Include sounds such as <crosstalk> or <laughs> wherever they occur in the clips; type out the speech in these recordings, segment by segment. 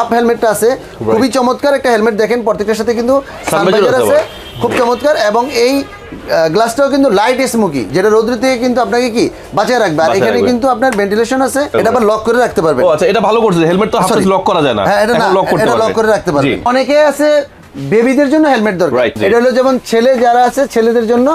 Half হেলমেটটা আছে। খুবই চমৎকার একটা হেলমেট দেখেন প্রত্যেকটার সাথে কিন্তু সানভাইজার আছে। খুব চমৎকার। এবং এই গ্লাসটাও কিন্তু লাইট স্মোকি যেটা রোদ্র থেকে কিন্তু আপনাকে কি? বাঁচিয়ে রাখবে। আর এখানে কিন্তু আপনার ভেন্টিলেশন আছে। এটা আবার লক করে রাখতে পারবে ও আচ্ছা এটা ভালো করছে। হেলমেট তো হাফ Sorry। লক করা যায় না। হ্যাঁ এটা লক করতে এটা লক পারবে। করে রাখতে পারবেন অনেকে আছে বেবিদের জন্য হেলমেট দরকার। এটা হলো যেমন ছেলে যারা আছে ছেলেদের জন্য।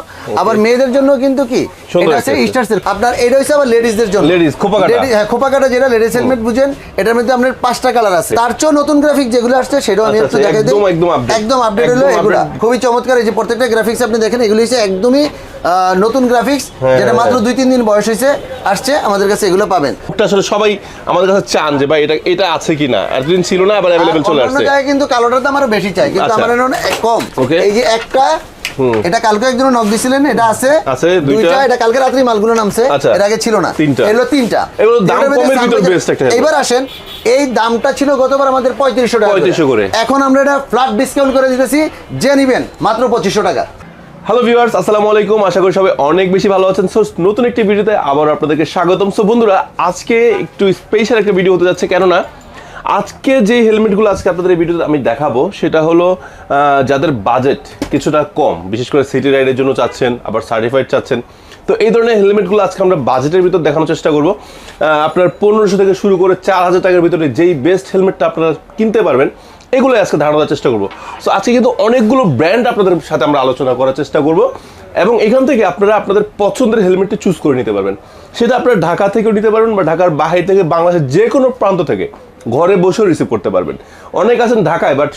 আবার মেয়েদের জন্য কিন্তু কি? এটা আছে। স্টার সেল আপনার এটা হচ্ছে আবার লেডিসদের জন্য। Ladies, খোপা কাটা। হ্যাঁ খোপা কাটা যেটা লেডিস হেলমেট বুঝেন এটার মধ্যে আপনার পাঁচটা কালার আছে। তার চেয়েও নতুন গ্রাফিক যেগুলো আসছে সেটাও আমি আচ্ছা, একটু আচ্ছা, দেখাই দিই। একদম, একদম আপডেট হলো এগুলা। খুবই চমৎকার এই যে প্রত্যেকটা গ্রাফিক্স আপনি দেখেন এগুলো হচ্ছে একদমই আহ, নতুন গ্রাফিক্স হ্যাঁ, যেটা হ্যাঁ, মাত্র হ্যাঁ। দুই তিন দিন বয়স হয়েছে আসছে আমাদের কাছে এগুলো পাবেন। আসলে সবাই আমাদের কাছে চান যে ভাই এটা এটা আছে কিনা? এতদিন ছিল না আবার অ্যাভেলেবেল চলে আসছে। কিন্তু কালোটার দাম আরও বেশি চাই কিন্তু আমার এখানে অনেক কম। Okay. এই যে একটা এটা কালকে একজন নক দিছিলেন এটা আছে। আছে, দুইটা। এটা কালকে রাত্রি মালগুলো নামছে। এর আগে ছিল না। তিনটা। এগুলো তিনটা। এগুলো দাম কমের ভিতর সানভাইজার- একটা helmet। আসেন এই দামটা ছিল গতবার আমাদের পঁয়ত্রিশশো টাকা 3500 করে। এখন আমরা এটা ফ্ল্যাট ডিসকাউন্ট করে দিতেছি যে নিবেন মাত্র পঁচিশশো টাকা। হ্যালো ভিউয়ার্স আসসালামু আলাইকুম। আশা করি সবাই অনেক বেশি ভালো আছেন। সো নতুন একটি ভিডিওতে আবার আপনাদেরকে স্বাগতম। সো বন্ধুরা আজকে একটু স্পেশাল একটা ভিডিও হতে যাচ্ছে। কেননা আজকে যে হেলমেটগুলো আজকে আপনাদের এই ভিডিওতে আমি দেখাবো, সেটা হলো যাদের বাজেট কিছুটা কম, বিশেষ করে সিটি রাইডের জন্য চাচ্ছেন, আবার সার্টিফাইড চাচ্ছেন। তো এই ধরনের হেলমেটগুলো আজকে আমরা বাজেটের ভিতর দেখানোর চেষ্টা করব। আপনার পনেরোশো থেকে শুরু করে চার হাজার টাকার ভিতরে যেই বেস্ট হেলমেটটা আপনারা কিনতে পারবেন এগুলো আজকে ধারণা দেওয়ার চেষ্টা করব। সো আজকে কিন্তু অনেকগুলো ব্র্যান্ড আপনাদের সাথে আমরা আলোচনা করার চেষ্টা করব এবং এখান থেকে আপনারা আপনাদের পছন্দের হেলমেটটি চুজ করে নিতে পারবেন। সেটা আপনারা ঢাকা থেকেও নিতে পারবেন বা ঢাকার বাইরে থেকে বাংলাদেশের যে কোনো প্রান্ত থেকে। ঘরে বসেও রিসিভ করতে পারবেন। অনেক আছেন ঢাকায় বাট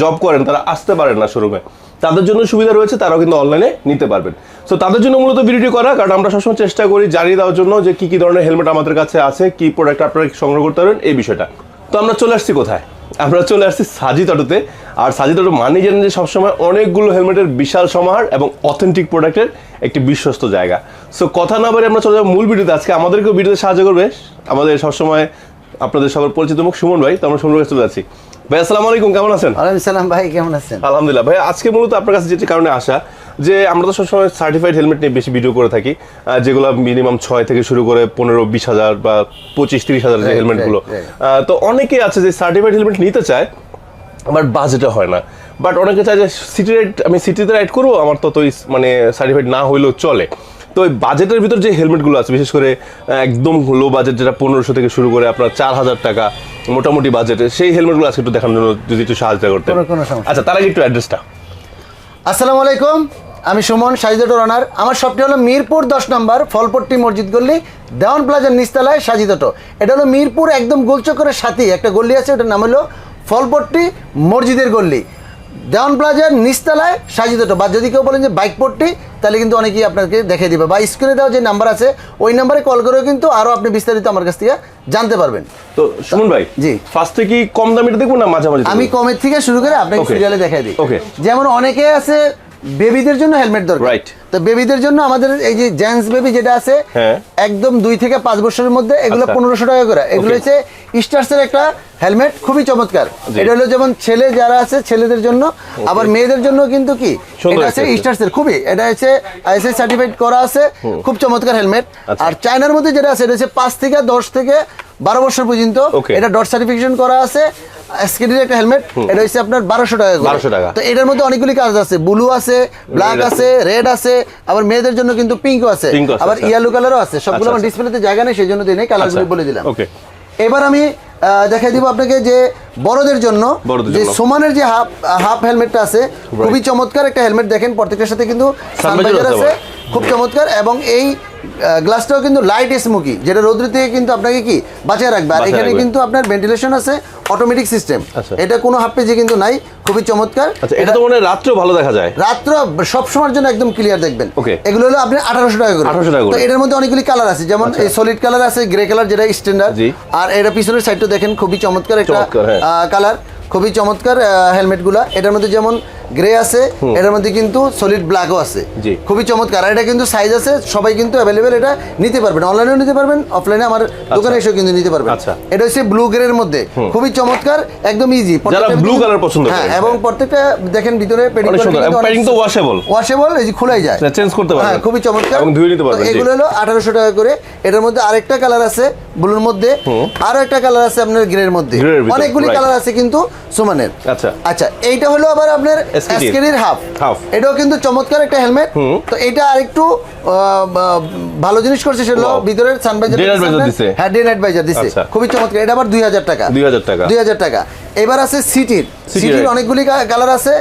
জব করেন, তারা আসতে পারেন না শোরুমে তাদের জন্য সুবিধা রয়েছে, তারাও কিন্তু অনলাইনে নিতে পারবেন। সো তাদের জন্য মূলত ভিডিওটি করা, কারণ আমরা সবসময় চেষ্টা করি জানিয়ে দেওয়ার জন্য যে কী কী ধরনের হেলমেট আমাদের কাছে আছে, কি প্রোডাক্ট আপনারা সংগ্রহ করতে পারবেন, এই বিষয়টা। তো আমরা চলে আসছি কোথায়? আমরা চলে আসছি সাজিদ অটোতে। আর সাজিদ অটো মানে জানেন যে সবসময় অনেকগুলো হেলমেটের বিশাল সমাহার এবং অথেন্টিক প্রোডাক্টের একটি বিশ্বস্ত জায়গা। সো কথা না বলে আমরা চলে যাব মূল ভিডিওতে আজকে আমাদেরকেও ভিডিওতে সাহায্য করবে। আমাদের সবসময় আপনাদের সবার পরিচিত মুখ সুমন ভাই তো আমরা সুমন ভাই চলে যাচ্ছি। ভাই আসসালামু আলাইকুম কেমন আছেন? ওয়ালাইকুম সালাম ভাই কেমন আছেন? আলহামদুলিল্লাহ। ভাই আজকে মূলত আপনার কাছে যেটি কারণে আসা যে আমরা তো সবসময় সার্টিফাইড হেলমেট নিয়ে বেশি ভিডিও করে থাকি যেগুলো মিনিমাম ছয় থেকে শুরু করে পনেরো বিশ হাজার বা পঁচিশ তিরিশ হাজার যে হেলমেটগুলো. তো অনেকে আছে যে সার্টিফাইড হেলমেট নিতে চায় বাট বাজেটে হয় না। বাট অনেকে চায় যে সিটি রাইড আমি সিটিতে রাইড করব আমার তো তো মানে সার্টিফাইড না হইলেও চলে। তো ওই বাজেটের ভিতর যে হেলমেটগুলো আছে বিশেষ করে একদম লো বাজেট যেটা পনেরোশো থেকে শুরু করে আপনার চার হাজার টাকা মোটামুটি বাজেটে সেই হেলমেটগুলো আজকে একটু দেখানোর জন্য যদি একটু সাহায্য করতে আচ্ছা তার আগে একটু অ্যাড্রেসটা আসসালামু আলাইকুম আমি সুমন সাজিদট রানার আমার শপটি হলো মিরপুর দশ নম্বর ফলপট্টি মসজিদ গল্লি দেওয়ান প্লাজার নিচতলায় সাজিদট এটা হলো মিরপুর একদম গোলচক্করের সাথেই একটা গল্লি আছে ওটার নাম হলো ফলপট্টি মসজিদের গল্লি দেওয়ান প্লাজার নিচতলায় সাজিদট বা যদি কেউ বলেন যে বাইক পট্টি তাহলে কিন্তু অনেকেই আপনাকে দেখে দিবে। বা স্ক্রিনে দেওয়া যে নাম্বার আছে ওই নাম্বারে কল করেও কিন্তু আরও আপনি বিস্তারিত আমার কাছ থেকে জানতে পারবেন। তো সুমন ভাই জি। ফার্স্টে কি কম দামিটা দেখব না মাঝামাঝি আমি কমের থেকে শুরু করে আপনাকে. সিরিয়ালে দেখাই দিই। ওকে যেমন অনেকে আছে বেবিদের জন্য হেলমেট দরকার। Right. তো বেবিদের জন্য আমাদের এই যে জেন্টস বেবি যেটা আছে হ্যাঁ। একদম দুই থেকে পাঁচ বছরের মধ্যে এগুলো আচ্ছা। পনেরোশো টাকা করে এগুলো. হচ্ছে স্টার্সের একটা হেলমেট খুবই চমৎকার এটা হলো যেমন ছেলে যারা আছে ছেলেদের জন্য আবার মেয়েদের জন্য কিন্তু কি এটা আছে স্টার্সের খুবই এটা হচ্ছে আইএসআই সার্টিফাইড করা আছে খুব চমৎকার হেলমেট আচ্ছা। আর চায়নার মধ্যে যেটা আছে এটা হচ্ছে পাঁচ থেকে দশ থেকে বারো বছর পর্যন্ত এটা ডট সার্টিফিকেশন করা আছে একটা হেলমেট এটা হচ্ছে আপনার বারোশো টাকা। 1200 টাকা। তো এটার মধ্যে অনেকগুলি কাজ আছে ব্লু আছে ব্ল্যাক। আছে রেড আছে আবার মেয়েদের জন্য কিন্তু পিঙ্কও আছে আবার আচ্ছা। ইয়েলো কালারও আছে সবগুলো আচ্ছা, আমার আচ্ছা। ডিসপ্লেতে জায়গা নেই সেই জন্য দিই নাই কালারগুলি আচ্ছা, বলে দিলাম. এবার আমি দেখাই দিব আপনাকে যে বড়দের জন্য যে। সোমানের যে হাফ হাফ হেলমেটটা আছে খুবই চমৎকার একটা হেলমেট দেখেন প্রত্যেকটার সাথে কিন্তু সানভাইজার আছে খুব চমৎকার এবং এই গ্লাসটাও কিন্তু লাইট স্মোকি যেটা রোদ্র থেকে কিন্তু আপনাকে কি বাঁচিয়ে রাখবে। আর এখানে কিন্তু আপনার ভেন্টিলেশন আছে অটোমেটিক সিস্টেম আচ্ছা। এটা কোনো হাফ পেজে কিন্তু নাই খুবই চমৎকার। আচ্ছা এটা তো মনে রাত্রেও ভালো দেখা যায়। রাত্র সব সময়ের জন্য একদম ক্লিয়ার দেখবেন. এগুলো হলো আপনি আঠারোশো টাকা করে। 1800 টাকা করে। এটার মধ্যে অনেকগুলি কালার আছে যেমন এই সলিড কালার আছে গ্রে কালার যেটা স্ট্যান্ডার্ড আর এটা পিছনের সাইডটা দেখেন খুবই চমৎকার একটা চমৎকার, হ্যাঁ। কালার খুবই চমৎকার হেলমেটগুলা। এটার মধ্যে যেমন গ্রে আছে এটার মধ্যে কিন্তু সলিড ব্ল্যাকও আছে। খুবই চমৎকার। আর এটা কিন্তু সাইজ আছে সবাই কিন্তু অ্যাভেলেবেল এটা নিতে পারবেন। অনলাইনেও নিতে পারবেন অফলাইনে আমার দোকানে এসেও কিন্তু নিতে পারবেন। আচ্ছা। এটা হচ্ছে ব্লু গ্রের মধ্যে। খুবই চমৎকার একদম ইজি যারা blue color পছন্দ হ্যাঁ এবং প্রত্যেকটা দেখেন ভিতরে পেডিং প্যাডিং তো ওয়াশেবল ওয়াশেবল এই যে খোলাই যায়। চেঞ্জ করতে পারবেন। হ্যাঁ খুবই চমৎকার। এবং ধুয়ে নিতে পারবেন এগুলো হলো আঠারোশো টাকা করে। এটার মধ্যে আরেকটা কালার আছে ব্লুর মধ্যে। আরও একটা কালার আছে আপনার গ্রের মধ্যে। অনেকগুলি কালার আছে কিন্তু সুমানের। আচ্ছা। আচ্ছা এইটা হলো আবার আপনার SKD এসকেডির হাফ। Half। এটাও কিন্তু চমৎকার একটা হেলমেট। তো এটা আরেকটু ভালো জিনিস করছে সেগুলো. ভিতরের সানবাইজার দিছে। হ্যাঁ ডে নাইট বাইজার দিছে। আচ্ছা। খুবই চমৎকার। এটা আবার দুই হাজার টাকা। 2000 টাকা। দুই হাজার টাকা। এবার আছে সিটির সিটির অনেকগুলি কালার আছে।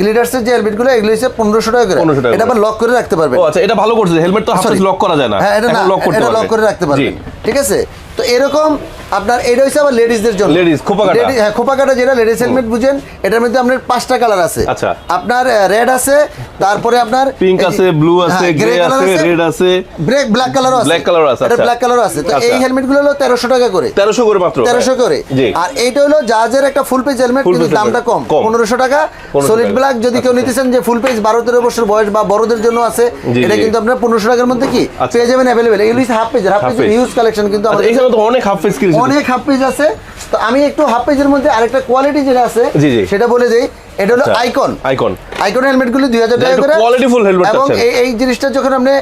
গ্লিডার্সের যে হেলমেটগুলো এগুলো হচ্ছে পনেরোশো টাকা করে। এটা আবার লক করে রাখতে পারবেন। ও আচ্ছা এটা ভালো করছে। হেলমেট তো হাফ লক করা যায় না। হ্যাঁ এটা লক করতে লক করে রাখতে পারবেন। ঠিক আছে? তো এরকম আপনার এটা হচ্ছে আবার লেডিসদের জন্য। Ladies, খোপা কাটা। হ্যাঁ খোপা কাটা যেটা লেডিস হেলমেট বুঝেন এটার মধ্যে আপনার পাঁচটা কালার আছে। আচ্ছা। আপনার রেড আছে তারপরে আপনার পিঙ্ক আছে ব্লু আছে গ্রে আছে রেড আছে। ব্ল্যাক ব্ল্যাক কালারও আছে। Black color আছে, এটা আচ্ছা। ব্ল্যাক কালারও আছে। তো আচ্ছা। এই হেলমেটগুলো হলো তেরোশো টাকা করে। তেরোশো করে মাত্র। তেরোশো করে। জি। আর এইটা হলো জাহাজের একটা ফুল পেজ হেলমেট কিন্তু দামটা কম। কম। পনেরোশো টাকা। 1500 সলিড ব্ল্যাক যদি কেউ নিতেছেন যে ফুল পেজ বারো তেরো বছর বয়স বা বড়দের জন্য আছে এটা কিন্তু আপনার পনেরোশো টাকার মধ্যে কি? আচ্ছা। পেয়ে যাবেন অ্যাভেলেবেল এগুলি half page half page. Huge collection কিন্তু আচ্ছা আমাদের এখানে তো অনেক হাফ পেজ কিনেছি অনেক হাফ পেজ আছে। তো আমি একটু হাফ পেজের মধ্যে আরেকটা কোয়ালিটি যেটা আছে জি, জি। সেটা বলে দেই। এটা হলো আইকন আইকন আইকন হেলমেটগুলো দুই হাজার টাকা করে। কোয়ালিটি ফুল হেলমেট এবং এই এই জিনিসটা যখন আপনি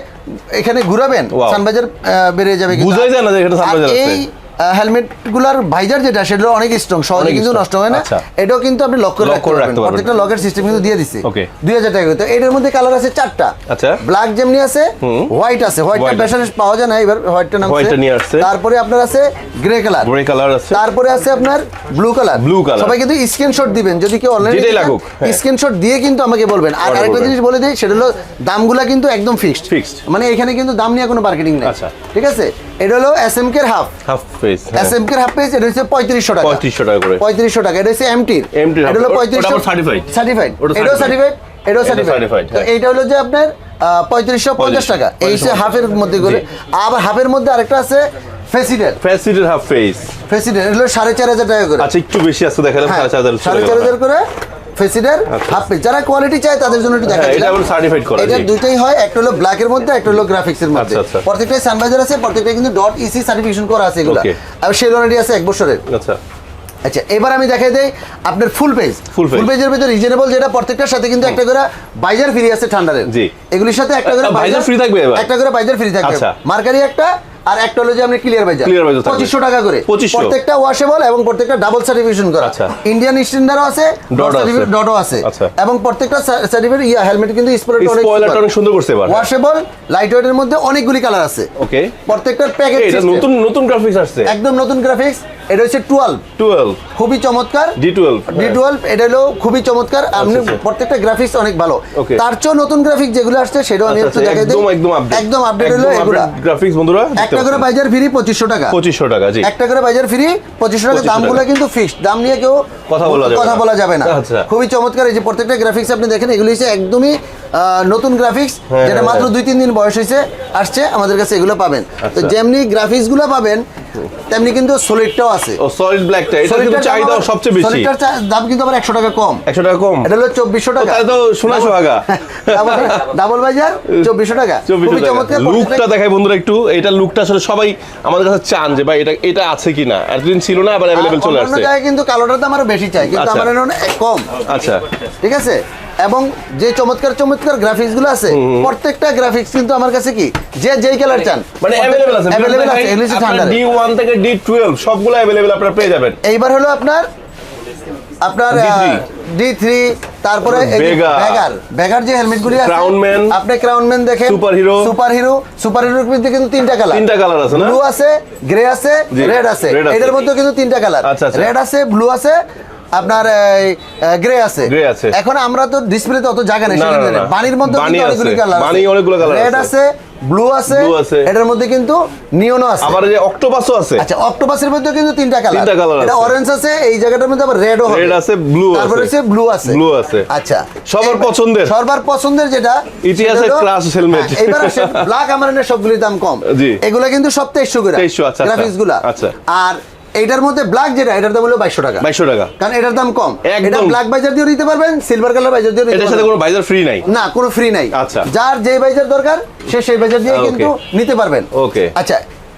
এখানে ঘুরাবেন. সানবাজার বেরিয়ে যাবে বুঝাই যায় না যে এখানে সানবাজার আছে। এই হেলমেটগুলার ভাইজার যেটা সেটা অনেক স্ট্রং সহজে কিন্তু নষ্ট হয় না। আচ্ছা। এটাও কিন্তু আপনি লক করে রাখতে পারবেন। প্রত্যেকটা লকের সিস্টেম কিন্তু দিয়ে দিছে। টাকা তো এটার মধ্যে কালার আছে চারটা। আচ্ছা। ব্ল্যাক যেমনি আছে হোয়াইট আছে। হোয়াইটটা পাওয়া যায় না এবার হোয়াইটটা। তারপরে আপনার আছে গ্রে কালার গ্রে কালার আছে। তারপরে আছে আপনার ব্লু কালার Blue color। সবাই কিন্তু স্ক্রিনশট দিবেন। যদি কেউ যেটাই অনলাইনে লাগুক, হ্যাঁ। স্ক্রিনশট দিয়ে কিন্তু আমাকে বলবেন। আর আরেকটা জিনিস বলে দিই সেটা হলো দামগুলা কিন্তু একদম ফিক্সড Fixed। মানে এখানে কিন্তু দাম নিয়ে কোনো মার্কেটিং নেই। আচ্ছা। ঠিক আছে? এটা হলো এস এম কের হাফ হাফ হাফ পেজ এটা হচ্ছে পঁয়ত্রিশশো টাকা। 3500 টাকা করে। পঁয়ত্রিশশো টাকা এটা হচ্ছে এমটির MT এটা হলো half। ওটা পঁয়ত্রিশশো আবার certified। সার্টিফাইড এটাও সার্টিফাইড এটাও সার্টিফাইড তো হ্যাঁ। এইটা হলো যে আপনার পঁয়ত্রিশশো পঞ্চাশ টাকা। এই হচ্ছে হাফের মধ্যে করে। আবার হাফের মধ্যে আরেকটা আছে ফেসিডের ফ্যাসিটেড হাফ ফেস ফেসিডের এগুলো সাড়ে চার হাজার টাকা করে। আচ্ছা একটু বেশি আছে দেখালাম হ্যাঁ, সাড়ে চার হাজার সাড়ে চার হাজার করে। ফেসিডের হাফ পেজ যারা কোয়ালিটি চায় তাদের জন্য একটু দেখা হ্যাঁ, এটা আবার certified করা, এটা দুইটাই হয় একটা হলো ব্ল্যাকের মধ্যে একটা হলো গ্রাফিক্সের মধ্যে। আচ্ছা, আচ্ছা। প্রত্যেকটাই সানভাইজার আছে প্রত্যেকটা কিন্তু ডট ইসি সার্টিফিকেশন করা আছে এগুলো. আর আছে এক বছরের। আচ্ছা। আচ্ছা এবার আমি দেখাই দেই আপনার ফুল পেজ ফুল পেজের ভিতরে রিজনেবল যেটা প্রত্যেকটার সাথে কিন্তু একটা করে বাইজার ফ্রি আছে ঠান্ডারের। জি। এগুলির সাথে একটা করে visor free থাকবে একটা করে বাইজার ফ্রি থাকবে। আচ্ছা। মার্কারি একটা আর একটা হলো যে আপনি ক্লিয়ার বাইজার ক্লিয়ার বাইজার 2500 টাকা করে। প্রত্যেকটা ওয়াশেবল এবং প্রত্যেকটা ডাবল সার্টিফিকেশন করা। আচ্ছা। ইন্ডিয়ান স্ট্যান্ডার্ডও আছে ডটও আছে। আচ্ছা। এবং প্রত্যেকটা সার্টিফিকেট ইয়া হেলমেট কিন্তু স্পয়লারটা অনেক স্পয়লারটা অনেক সুন্দর করছে এবার ওয়াশেবল লাইট ওয়েটের মধ্যে অনেকগুলি কালার আছে। ওকে প্রত্যেকটার প্যাকেজ এটা নতুন নতুন গ্রাফিক্স আসছে। একদম নতুন গ্রাফিক্স এটা হচ্ছে টুয়েলভ। 12 খুবই চমৎকার। D12 ডি টুয়েলভ এটা হলো খুবই চমৎকার। আপনি আচ্ছা। প্রত্যেকটা গ্রাফিক্স অনেক ভালো। তার চেয়েও নতুন গ্রাফিক্স যেগুলো আসছে সেটাও আমি আচ্ছা, একটু আচ্ছা, দেখাই দিই। একদম একদম আপডেট একদম আপডেট হলো এগুলা। গ্রাফিক্স বন্ধুরা একটা করে বাইজার ফ্রি পঁচিশশো টাকা। পঁচিশশো টাকা জি। একটা করে বাইজার ফ্রি পঁচিশশো টাকা। দামগুলো কিন্তু ফিক্সড দাম নিয়ে কেউ কথা বলা যাবে কথা বলা যাবে না। আচ্ছা। খুবই চমৎকার। এই যে প্রত্যেকটা গ্রাফিক্স আপনি দেখেন এগুলি হচ্ছে একদমই নতুন গ্রাফিক্স হ্যাঁ, যেটা হ্যাঁ, মাত্র হ্যাঁ। দুই তিন দিন বয়স হয়েছে আসছে আমাদের কাছে এগুলো পাবেন। তো আচ্ছা। যেমনি গ্রাফিক্সগুলো পাবেন তেমনি কিন্তু সলিডটাও আছে। ও সলিড ব্ল্যাকটা এটা কিন্তু চাহিদা সবচেয়ে বেশি। সলিডটার দাম কিন্তু আবার একশো টাকা কম। একশো টাকা কম। এটা হলো চব্বিশশো টাকা। তাহলে তো সোনা সোহাগা। <laughs> ডাবল বাজার চব্বিশশো টাকা। খুবই চমৎকার লুকটা দেখাই বন্ধুরা একটু। এটা লুকটা আসলে সবাই আমাদের কাছে চান যে ভাই এটা এটা আছে কিনা? এতদিন ছিল না আবার অ্যাভেলেবেল চলে আসছে। জায়গায় কিন্তু কালোটার দাম আরও বেশি চাই কিন্তু আচ্ছা। আমার এখানে কম। আচ্ছা। ঠিক আছে? এবং যে চমৎকার চমৎকার গ্রাফিক্সগুলো আছে প্রত্যেকটা গ্রাফিক্স কিন্তু আমার কাছে কি? যে যেই কালার চান। মানে অ্যাভেলেবেল আছে। অ্যাভেলেবেল আছে ঠান্ডা ওয়ান থেকে ডি টুয়েলভ সবগুলো অ্যাভেলেবেল আপনারা পেয়ে যাবেন এইবার হলো আপনার আপনার D3 ডি থ্রি তারপরে। ব্যাগার ব্যাগার যে হেলমেট গুলি আছে Crownman। আপনি ক্রাউনম্যান দেখেন Super hero। Super hero super হিরোর মধ্যে কিন্তু তিনটা কালার তিনটা কালার আছে না ব্লু আছে গ্রে আছে রেড আছে। এটার মধ্যে কিন্তু তিনটা কালার আচ্ছা, আচ্ছা। রেড আছে ব্লু আছে আপনার গ্রে আছে। এখন আমরা তো ডিসপ্লেতে অত জায়গা নেই বানির মধ্যে। অনেকগুলো কালার বানি অনেকগুলো colour রেড আছে। আছে ব্লু আছে। এটার মধ্যে কিন্তু নিয়নও আছে। আবার যে অক্টোপাসও আছে। আচ্ছা অক্টোপাসের মধ্যে কিন্তু তিনটা কালার তিনটা কালার এটা অরেঞ্জ আছে এই জায়গাটার মধ্যে আবার রেডও হবে। রেড আছে ব্লু তারপরে আছে ব্লু আছে। ব্লু আছে। আচ্ছা। সবার পছন্দের। সবার পছন্দের যেটা ইতিহাসের ক্লাস হেলমেট এবার আসেন ব্ল্যাক সবগুলির দাম কম। জি। এগুলা কিন্তু সব 2300 করে। 2300 আচ্ছা, আচ্ছা। গ্রাফিক্সগুলা। আচ্ছা। আর এইটার মধ্যে ব্ল্যাক যেটা এটার দাম হলো বাইশশো টাকা। বাইশশো টাকা। কারণ এটার দাম কম। এটা ব্ল্যাক বাইজার দিয়ে নিতে পারবেন সিলভার কালার বাইজার দিয়ে এটার সাথে কোনো বাইজার ফ্রি নাই? না কোনো ফ্রি নাই। আচ্ছা। যার যে বাইজার দরকার সে সেই বাইজার দিয়ে কিন্তু নিতে পারবেন। Okay. আচ্ছা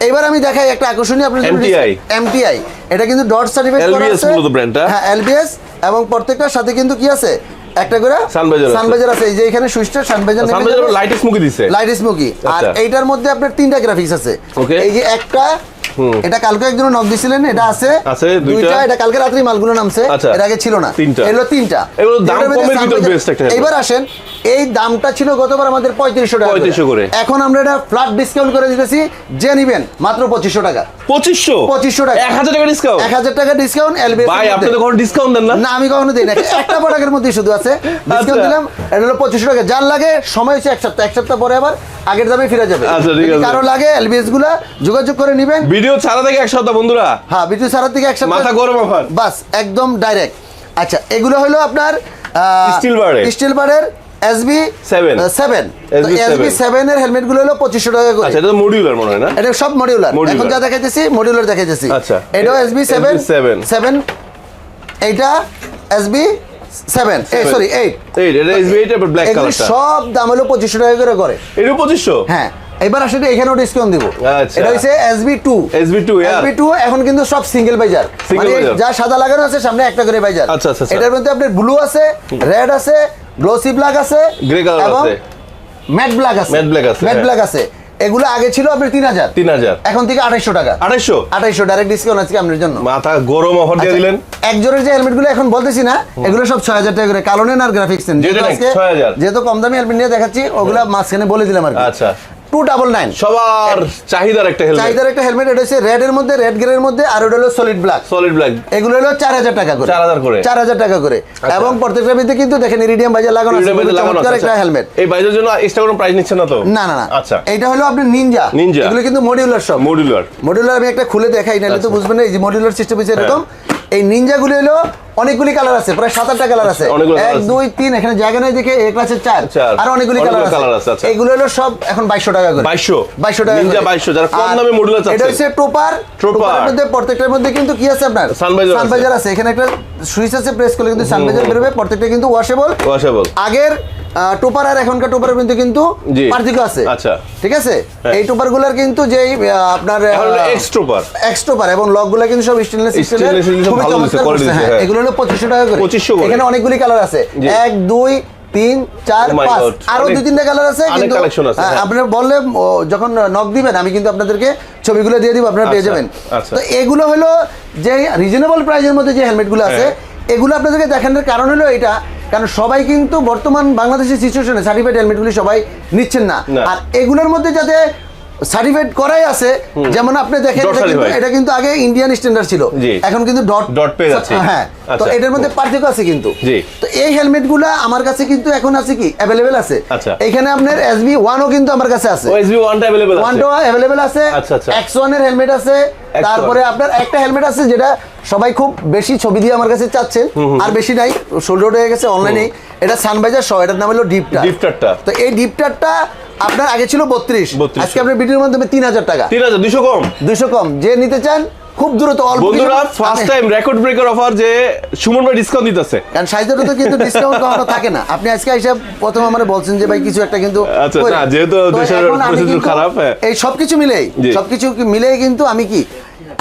এবার আমি দেখাই একটা আকর্ষণীয় আপনার MTI এমটিআই এটা কিন্তু ডট সার্টিফিকেট করা আছে। হ্যাঁ এলবিএস এবং প্রত্যেকটার সাথে কিন্তু কি আছে? একটা করে আছে। এই যে এখানে সুইচটা লাইট স্মোকি দিছে লাইট স্মোকি আর আচ্ছা। এইটার মধ্যে আপনার তিনটা গ্রাফিক্স আছে. এই যে একটা এটা কালকে একজন নক দিছিলেন এটা আছে আছে, দুইটা। এটা কালকে রাত্রি মালগুলো নামছে আচ্ছা। এর আগে ছিল না তিনটা। এগুলো তিনটা এগুলো দাম কমের ভিতর বেস্ট একটা এবার আসেন এই দামটা ছিল গতবার আমাদের পঁয়ত্রিশশো টাকা 3500 করে। এখন আমরা এটা ফ্ল্যাট ডিসকাউন্ট করে দিতেছি যে নিবেন মাত্র পঁচিশশো টাকা। পঁচিশশো? পঁচিশশো টাকা। এক হাজার টাকা ডিসকাউন্ট এক হাজার টাকা ডিসকাউন্ট এলবি ভাই আপনি তো কোনো ডিসকাউন্ট দেন না। না আমি কখনো দিই না একটা প্রোডাক্টের মধ্যে শুধু আছে। ডিসকাউন্ট আচ্ছা। দিলাম এটা হলো পঁচিশশো টাকা। যার লাগে সময় হচ্ছে এক সপ্তাহ। এক সপ্তাহ পরে আবার আগের দামে ফিরে যাবে। আচ্ছা, ঠিক আছে। কারও লাগে এলবিএসগুলা যোগাযোগ করে নিবেন। ভিডিও ছাড়া থেকে এক সপ্তাহ বন্ধুরা। হ্যাঁ ভিডিও ছাড়া থেকে এক সপ্তাহ মাথা গরম অফার বাস একদম ডাইরেক্ট আচ্ছা এগুলো হলো আপনার bar এর। স্টিল বারের এসবি Seven। সেভেন SB এসবি সেভেন এর হেলমেটগুলো হলো 2500 টাকা করে। আচ্ছা এটা তো মডিউলার মনে হয় না? এটা সব মডিউলার। এখন যা দেখাইতেছি মডিউলার দেখাইতেছি। আচ্ছা। এটাও SB seven SB seven। Seven এইটা এসবি সেভেন সরি এইট এই এটা এসবি এটা ব্ল্যাক কালার সব দাম হলো পঁচিশশো টাকা করে করে। এটা পঁচিশশো? হ্যাঁ। এবার আসলে এখানেও ডিসকাউন্ট দিব। আচ্ছা। এটা হচ্ছে SB two SB2 yeah। SB two এখন কিন্তু সব সিঙ্গেল বাইজার মানে যা সাদা লাগানো আছে সামনে একটা করে বাইজার আচ্ছা, আচ্ছা। এটার মধ্যে আপনার ব্লু আছে রেড আছে গ্লোসি ব্ল্যাক আছে color এবং আছে। ম্যাট ব্ল্যাক আছে। Matte black আছে, ম্যাট হ্যাঁ। ব্ল্যাক আছে। এগুলো আগে ছিল আপনার তিন হাজার। তিন হাজার। এখন থেকে আড়াইশো টাকা। আড়াইশো আড়াইশো ডাইরেক্ট ডিসকাউন্ট আছে আপনার জন্য। মাথা গরম অফার দিয়ে দিলেন। এক জোরের যে হেলমেটগুলো এখন বলতেছি না এগুলো সব ছয় হাজার টাকা করে। কালোনেন আর গ্রাফিক্স যেটা নাকি 6,000 যেহেতু কম দামি হেলমেট নিয়ে দেখাচ্ছি ওগুলা মাঝখানে বলে দিলাম আর আচ্ছা। টু ডাবল নাইন সবার চাহিদার একটা হেলমেট চাহিদার একটা হেলমেট এটা হচ্ছে রেড এর মধ্যে রেড গ্রে এর মধ্যে আর ওটা হলো সলিড ব্ল্যাক সলিড ব্ল্যাক এগুলো হলো চার হাজার টাকা করে। 4,000 করে। চার হাজার টাকা করে। এবং প্রত্যেকটা ভিতরে কিন্তু দেখেন ইরিডিয়াম বাজার লাগানো চমৎকার একটা হেলমেট এই বাইরের জন্য এক্সট্রা কোনো প্রাইস নিচ্ছে না তো? না না না। আচ্ছা। এটা হলো নিনজা। এগুলো কিন্তু মডিউলার সব। মডিউলার মডিউলার আমি একটা খুলে দেখাই নাহলে তো আচ্ছা। বুঝবেন না এই যে মডিউলার সিস্টেম হচ্ছে এরকম। এই নিনজাগুলো হলো অনেকগুলি কালার আছে প্রায় সাত আটটা কালার আছে অনেকগুলো এক দুই তিন এখানে জায়গা নেই দেখে এক ক্লাসের চার। আর অনেকগুলি কালার আছে, আছে আচ্ছা। এগুলো হলো সব এখন বাইশশো টাকা করে। বাইশশো? বাইশশো টাকা করে। 2200, যারা কম দামে modular এটা হচ্ছে টোপার। টোপারের মধ্যে প্রত্যেকটার মধ্যে কিন্তু কি আছে আপনার? Sun visor আছে। সানবাইজার আছে। এখানে একটা সুইচ আছে প্রেস করলে কিন্তু সানবাইজার বেরোবে প্রত্যেকটা কিন্তু ওয়াশেবল ওয়াশেবল আগের টোপার আর এখনকার টোপারের মধ্যে কিন্তু পার্থক্য আছে আচ্ছা। ঠিক আছে হ্যাঁ। এই টোপারগুলার কিন্তু আহ, আপনার এক্সট্রোপার এক্সট্রোপার এবং লকগুলা কিন্তু সব স্টেনলেস quality দিছে, হ্যাঁ। এগুলো হলো পঁচিশশো টাকা করে 2500 করে। এখানে অনেকগুলি কালার আছে। এক দুই তিন চার Oh পাঁচ আরও দুই তিনটা কালার আছে কিন্তু আছে, হ্যাঁ। আপনারা বললে যখন নক দিবেন আমি কিন্তু আপনাদেরকে ছবিগুলো দিয়ে দিব আপনারা পেয়ে আচ্ছা, যাবেন আচ্ছা। তো এগুলো হলো যে রিজনেবল প্রাইসের মধ্যে যে হেলমেটগুলো আছে হ্যাঁ। এগুলো আপনাদেরকে দেখানোর কারণ হলো এটা কারণ সবাই কিন্তু বর্তমান বাংলাদেশের সিচুয়েশনে সার্টিফাইড হেলমেটগুলি সবাই নিচ্ছেন না না। আর এগুলোর মধ্যে যাতে সার্টিফাইড করাই আছে। যেমন আপনি দেখেন এটা কিন্তু- আগে ইন্ডিয়ান স্ট্যান্ডার্ড ছিল। এখন কিন্তু ডট Dot পেয়ে যাচ্ছি। হ্যাঁ তো আচ্ছা। এটার মধ্যে পার্থক্য আছে কিন্তু। তো এই হেলমেটগুলো আমার কাছে কিন্তু এখন আছে কি? আছে। আচ্ছা। এখানে আপনার এসবি কিন্তু আমার কাছে আছে। আছে। আছে। আচ্ছা, ওয়ানের হেলমেট আছে। তারপরে আপনার একটা হেলমেট আছে যেটা সবাই খুব বেশি ছবি দিয়ে আমার কাছে চাচ্ছেন। আর বেশি নাই সোল্ড হয়ে গেছে অনলাইনে এটা সানবাইজার সহ এটার নাম হলো ডিপটা ডিপটারটা তো এই ডিপটারটা আপনার আগে ছিল বত্রিশ। আজকে আপনার ভিডিওর মাধ্যমে তিন হাজার টাকা। তিন হাজার দুশো কম। দুশো কম। যে নিতে চান খুব দ্রুত অল্প বন্ধুরা first time record breaker offer যে সুমন ভাই ডিসকাউন্ট দিতেছে। কারণ সাইজেরও তো কিন্তু ডিসকাউন্ট কখনো থাকে না। আপনি আজকে প্রথম আমার বলছেন যে ভাই কিছু একটা কিন্তু আচ্ছা, না, যেহেতু দেশের পরিস্থিতি খারাপ, হ্যাঁ। এই সবকিছু মিলেই সবকিছু কি মিলেই কিন্তু আমি কি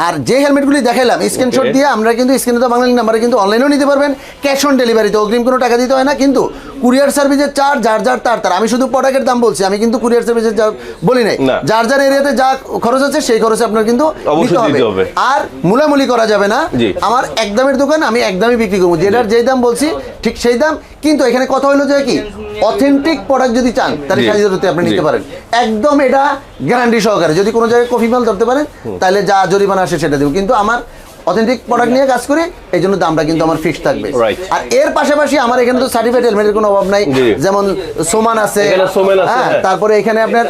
আর যে হেলমেটগুলি দেখাইলাম স্ক্রিনশট. দিয়ে আমরা কিন্তু স্ক্রিনে তো বাংলা নাম্বারে কিন্তু অনলাইনেও নিতে পারবেন। ক্যাশ অন ডেলিভারিতে অগ্রিম কোনো টাকা দিতে হয় না কিন্তু কুরিয়ার সার্ভিসের চার্জ যার যার তার তার। আমি শুধু প্রোডাক্টের দাম বলছি আমি কিন্তু কুরিয়ার সার্ভিসের যা বলি নাই। যার যার এরিয়াতে যা খরচ আছে সেই খরচে আপনার কিন্তু নিতে হবে। আর মুলামুলি করা যাবে না। আমার এক দামের দোকান আমি এক দামে বিক্রি করব। যেটার যেই দাম বলছি ঠিক সেই দাম। কিন্তু এখানে কথা হলো যে কি অথেন্টিক প্রোডাক্ট যদি চান তাহলে জি। সাজিদাতে আপনি নিতে পারেন। একদম এটা গ্যারান্টি সহকারে। যদি কোনো জায়গায় কফি মাল ধরতে পারেন তাহলে যা জরিমানা আসে সেটা দেবো। কিন্তু আমার অথেন্টিক প্রোডাক্ট নিয়ে কাজ করি এই জন্য দামটা কিন্তু আমার ফিক্স থাকবে। আর এর পাশাপাশি আমার এখানে তো সার্টিফাইড হেলমেটের কোনো অভাব নাই। যেমন সোমান আছে হ্যাঁ। তারপরে এখানে আপনার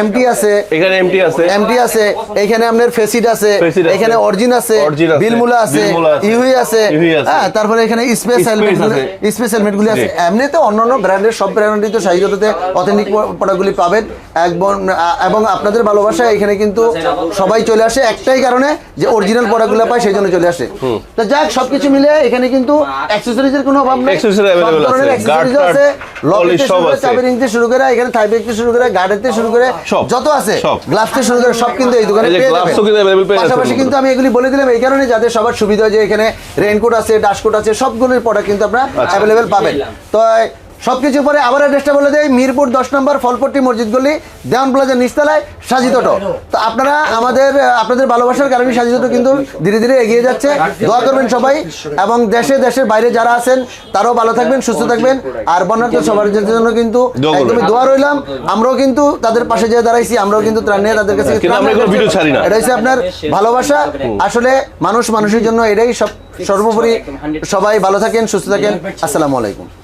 এমটি আছে। এখানে এমটি আছে। এমটি আছে। এখানে আপনার ফেসিড আছে। এখানে অরিজিন আছে। বিলমুলা আছে। বিলমুলা আছে, ইউই আছে। ইউই আছে। হ্যাঁ তারপরে এখানে স্পেস হেলমেট। স্পেস হেলমেট গুলি আছে। এমনিতে অন্যান্য ব্র্যান্ডের সব ব্র্যান্ডই তো সাইজতে অথেন্টিক প্রোডাক্টগুলি পাবেন। এবং আপনাদের ভালোবাসা এখানে কিন্তু সবাই চলে আসে একটাই কারণে যে অরিজিনাল প্রোডাক্টগুলো পায় সেই জন্য চলে আসে। তো যাক সবকিছু মিলে এখানে কিন্তু অ্যাক্সেসরিজের কোনো অভাব নেই। ধরনের আছে। guard, থেকে সব শুরু করে আছে। চাবি রিং থেকে শুরু করে এখানে থাই ব্যাগ থেকে শুরু করে গার্ডের থেকে শুরু করে যত আছে গ্লাভস থেকে শুরু করে সব কিন্তু এই দোকানে পেয়ে ও কিন্তু পাশাপাশি আমি এগুলি বলে দিলাম এই কারণে যাতে সবার সুবিধা হয় যে এখানে রেইনকোট আছে ডাস্টকোট আছে সবগুলোর প্রোডাক্ট কিন্তু আপনারা আচ্ছা। অ্যাভেলেবেল পাবেন। তো সবকিছু পরে আবার অ্যাড্রেসটা বলে দেয় মিরপুর দশ নম্বর ফলপট্টি মসজিদ গলি দেওয়ান প্লাজার নিচতলায় সাজিত তো আপনারা আমাদের আপনাদের ভালোবাসার কারণে সাজিত কিন্তু ধীরে ধীরে এগিয়ে যাচ্ছে। দোয়া করবেন সবাই এবং দেশে দেশের বাইরে যারা আছেন তারাও ভালো থাকবেন সুস্থ থাকবেন। আর বন্যার্থ সবার জন্য কিন্তু দোয়া একদমই দোয়া রইলাম। আমরাও কিন্তু তাদের পাশে যেয়ে দাঁড়াইছি আমরাও কিন্তু ত্রাণ নিয়ে তাদের কাছে। এটা হচ্ছে আপনার ভালোবাসা। আসলে মানুষ মানুষের জন্য এটাই সব সর্বোপরি সবাই ভালো থাকেন সুস্থ থাকেন। আসসালামু আলাইকুম।